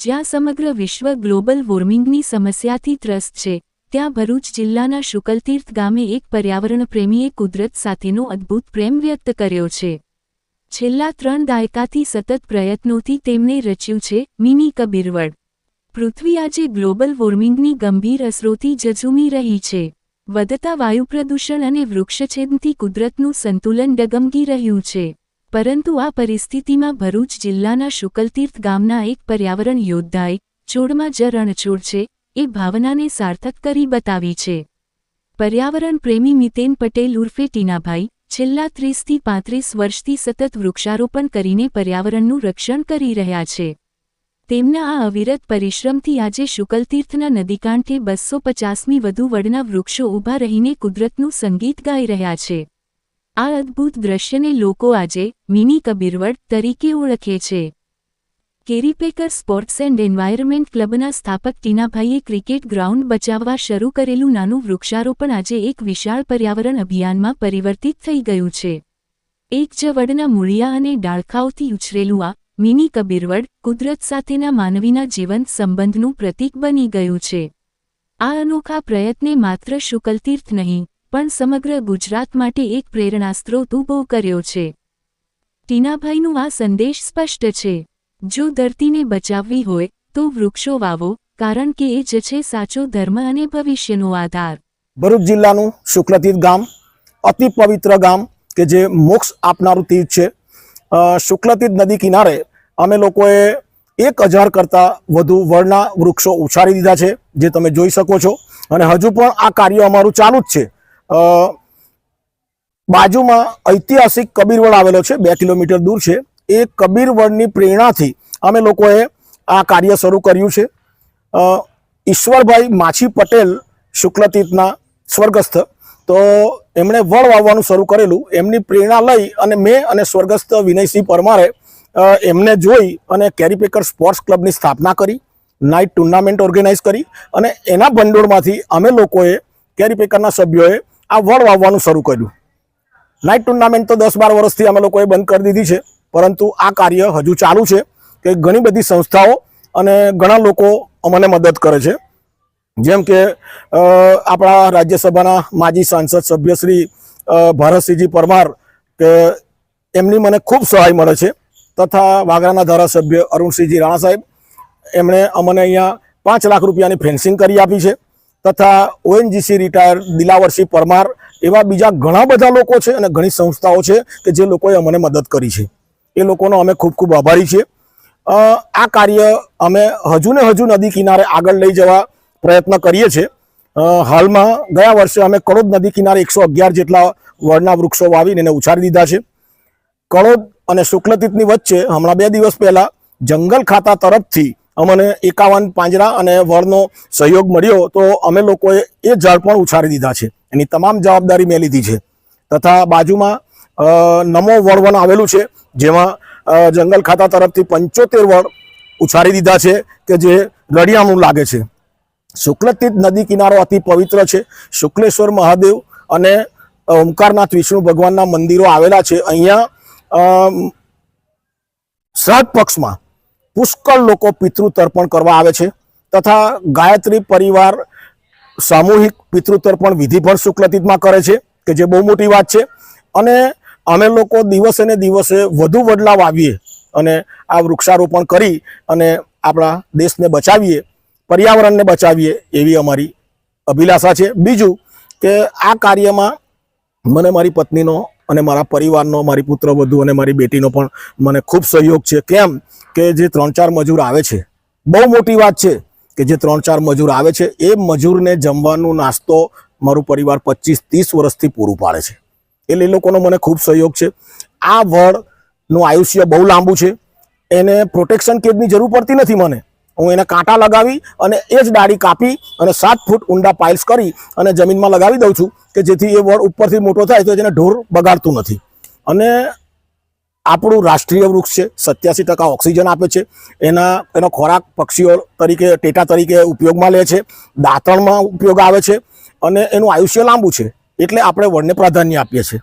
જ્યાં સમગ્ર વિશ્વ ગ્લોબલ વોર્મિંગની સમસ્યાથી ત્રસ્ત છે, ત્યાં ભરૂચ જિલ્લાના શુકલતીર્થ ગામે એક પર્યાવરણ પ્રેમીએ કુદરત સાથેનો અદ્ભુત પ્રેમ વ્યક્ત કર્યો છે. છેલ્લા ત્રણ દાયકાથી સતત પ્રયત્નોથી તેમણે રચ્યું છે, મિની કબીરવડ. પૃથ્વી આજે ગ્લોબલ વોર્મિંગની ગંભીર અસરોથી જજુમી રહી છે. વધતા વાયુ પ્રદૂષણ અને વૃક્ષછેદથી કુદરતનું સંતુલન ડગમગી રહ્યું છે. પરંતુ આ પરિસ્થિતિમાં ભરૂચ જિલ્લાના શુકલતીર્થ ગામના એક પર્યાવરણ યોદ્ધાએ છોડમાં જ રણછોડ છે, એ ભાવનાને સાર્થક કરી બતાવી છે. પર્યાવરણ પ્રેમી મિતેન પટેલ ઉર્ફે ટીનાભાઈ, છેલ્લા ત્રીસથી પાંત્રીસ વર્ષથી સતત વૃક્ષારોપણ કરીને પર્યાવરણનું રક્ષણ કરી રહ્યા છે. તેમના આ અવિરત પરિશ્રમથી આજે શુકલતીર્થના નદીકાંઠે બસો પચાસમી વધુ વડના વૃક્ષો ઊભા રહીને કુદરતનું સંગીત ગાઈ રહ્યા છે. આ અદ્ભુત દ્રશ્યને લોકો આજે મિની કબીરવડ તરીકે ઓળખે છે. કેરીપેકર સ્પોર્ટ્સ એન્ડ એન્વાયરમેન્ટ ક્લબના સ્થાપક ટીનાભાઈએ ક્રિકેટ ગ્રાઉન્ડ બચાવવા શરૂ કરેલું નાનું વૃક્ષારોપણ આજે એક વિશાળ પર્યાવરણ અભિયાનમાં પરિવર્તિત થઈ ગયું છે. એક જ મૂળિયા અને ડાળખાઓથી ઉછરેલું આ મિની કબીરવડ કુદરત સાથેના માનવીના જીવંત સંબંધનું પ્રતીક બની ગયું છે. આ અનોખા પ્રયત્ને માત્ર શુકલતીર્થ નહીં પણ સમગ્ર ગુજરાત માટે એક પ્રેરણાસ્ત્રોત ઊભો કર્યો છે. ટીનાભાઈનું આ સંદેશ સ્પષ્ટ છે. જો ધરતીને બચાવવી હોય, તો વૃક્ષો વાવો, કારણ કે એ જ છે સાચો ધર્મ અને ભવિષ્યનો આધાર. ભરૂચ જિલ્લાનું શુક્લતીર્થ ગામ, અતિ પવિત્ર ગામ, કે જે મોક્ષ આપનારું તીર્થ છે. શુક્લતીર્થ નદી કિનારે અમે લોકોએ એક હજાર કરતાં વધુ વળના વૃક્ષો ઉછાળી દીધા છે, જે તમે જોઈ શકો છો. અને હજુ પણ આ કાર્ય અમારું ચાલુ જ છે. બાજુમાં ઐતિહાસિક કબીરવડ આવેલો છે, બે કિલોમીટર દૂર છે. એ કબીરવડની પ્રેરણાથી અમે લોકોએ આ કાર્ય શરૂ કર્યું છે. ઈશ્વરભાઈ માછી પટેલ શુક્લતીર્થના સ્વર્ગસ્થ. તો એમણે વડ વાવવાનું શરૂ કરેલું. એમની પ્રેરણા લઈ અને મેં અને સ્વર્ગસ્થ વિનયસિંહ પરમારે એમને જોઈ અને કેરીપેકર સ્પોર્ટ્સ ક્લબની સ્થાપના કરી, નાઇટ ટુર્નામેન્ટ ઓર્ગેનાઇઝ કરી અને એના ભંડોળમાંથી અમે લોકોએ કેરીપેકરના સભ્યોએ આ વડ વાવવાનું શરૂ કર્યું. નાઇટ ટુર્નામેન્ટ તો દસ બાર વર્ષથી અમે લોકોએ બંધ કરી દીધી છે, પરંતુ આ કાર્ય હજુ ચાલુ છે કે ઘણી બધી સંસ્થાઓ અને ઘણા લોકો અમને મદદ કરે છે. જેમ કે આપણા રાજ્યસભાના માજી સાંસદ સભ્ય શ્રી ભારતસિંહજી પરમાર કે એમની મને ખૂબ સહાય મળે છે, તથા વાગરાના ધારાસભ્ય અરુણસિંહજી રાણા સાહેબ, એમણે અમને અહીંયા પાંચ લાખ રૂપિયાની ફેન્સિંગ કરી આપી છે. તથા ઓએનજીસી રિટાયર દિલાવરસિંહ પરમાર એવા બીજા ઘણા બધા લોકો છે અને ઘણી સંસ્થાઓ છે કે જે લોકોએ અમને મદદ કરી છે. એ લોકોનો અમે ખૂબ ખૂબ આભારી છીએ. આ કાર્ય અમે હજુ ને હજુ નદી કિનારે આગળ લઈ જવા પ્રયત્ન કરીએ છીએ. હાલમાં ગયા વર્ષે અમે કડોદ નદી કિનારે એકસો અગિયાર જેટલા વડના વૃક્ષો વાવીને એને ઉછાળી દીધા છે. કડોદ અને શુક્લતીતની વચ્ચે હમણાં બે દિવસ પહેલાં જંગલ ખાતા તરફથી અમને એકાવન પાંજરા અને વળનો સહયોગ મળ્યો તો અમે લોકોએ એ ઝાડ પણ ઉછારી દીધા છે. એની તમામ જવાબદારી મેં લીધી છે. તથા બાજુમાં નમો વળવન આવેલું છે, જેમાં જંગલ ખાતા તરફથી પંચોતેર વળ ઉછારી દીધા છે કે જે રળિયામણું લાગે છે. શુક્લતીર્થ નદી કિનારો અતિ પવિત્ર છે. શુક્લેશ્વર મહાદેવ અને ઓમકારનાથ વિષ્ણુ ભગવાનના મંદિરો આવેલા છે. અહીંયા શ્રાદ્ધ પક્ષમાં પુષ્કળ લોકો પિતૃ તર્પણ કરવા આવે છે તથા ગાયત્રી પરિવાર સામૂહિક પિતૃ તર્પણ વિધિ પણ શુક્લતીર્થમાં કરે છે, કે જે બહુ મોટી વાત છે. અને અમે લોકો દિવસે ને દિવસે વધુ વડલા વાવીએ અને આ વૃક્ષારોપણ કરી અને આપણા દેશને બચાવીએ, પર્યાવરણને બચાવીએ એવી અમારી અભિલાષા છે. બીજું કે આ કાર્યમાં મને મારી પત્નીનો અને મારા પરિવારનો, મારી પુત્ર વધુ અને મારી બેટીનો પણ મને ખૂબ સહયોગ છે. કેમ કે જે ત્રણ ચાર મજૂર આવે છે, બહુ મોટી વાત છે કે જે ત્રણ ચાર મજૂર આવે છે, એ મજૂરને જમવાનું નાસ્તો મારું પરિવાર પચીસ ત્રીસ વર્ષથી પૂરું પાડે છે. એટલે એ લોકોનો મને ખૂબ સહયોગ છે. આ વડનું આયુષ્ય બહુ લાંબુ છે. એને પ્રોટેક્શન કેજની જરૂર પડતી નથી મને. હું એને કાંટા લગાવી અને એ જ ડાળી કાપી અને સાત ફૂટ ઊંડા પાઇલ્સ કરી અને જમીનમાં લગાવી દઉં છું કે જેથી એ વડ ઉપરથી મોટો થાય તો એને ઢોર બગાડતું નથી. અને આપણું રાષ્ટ્રીય વૃક્ષ છે, સત્યાસી ટકા ઓક્સિજન આપે છે. એના, એનો ખોરાક પક્ષીઓ તરીકે, ટેટા તરીકે ઉપયોગમાં લે છે. દાંતણમાં ઉપયોગ આવે છે. અને એનું આયુષ્ય લાંબુ છે. એટલે આપણે વડને પ્રાધાન્ય આપીએ છીએ.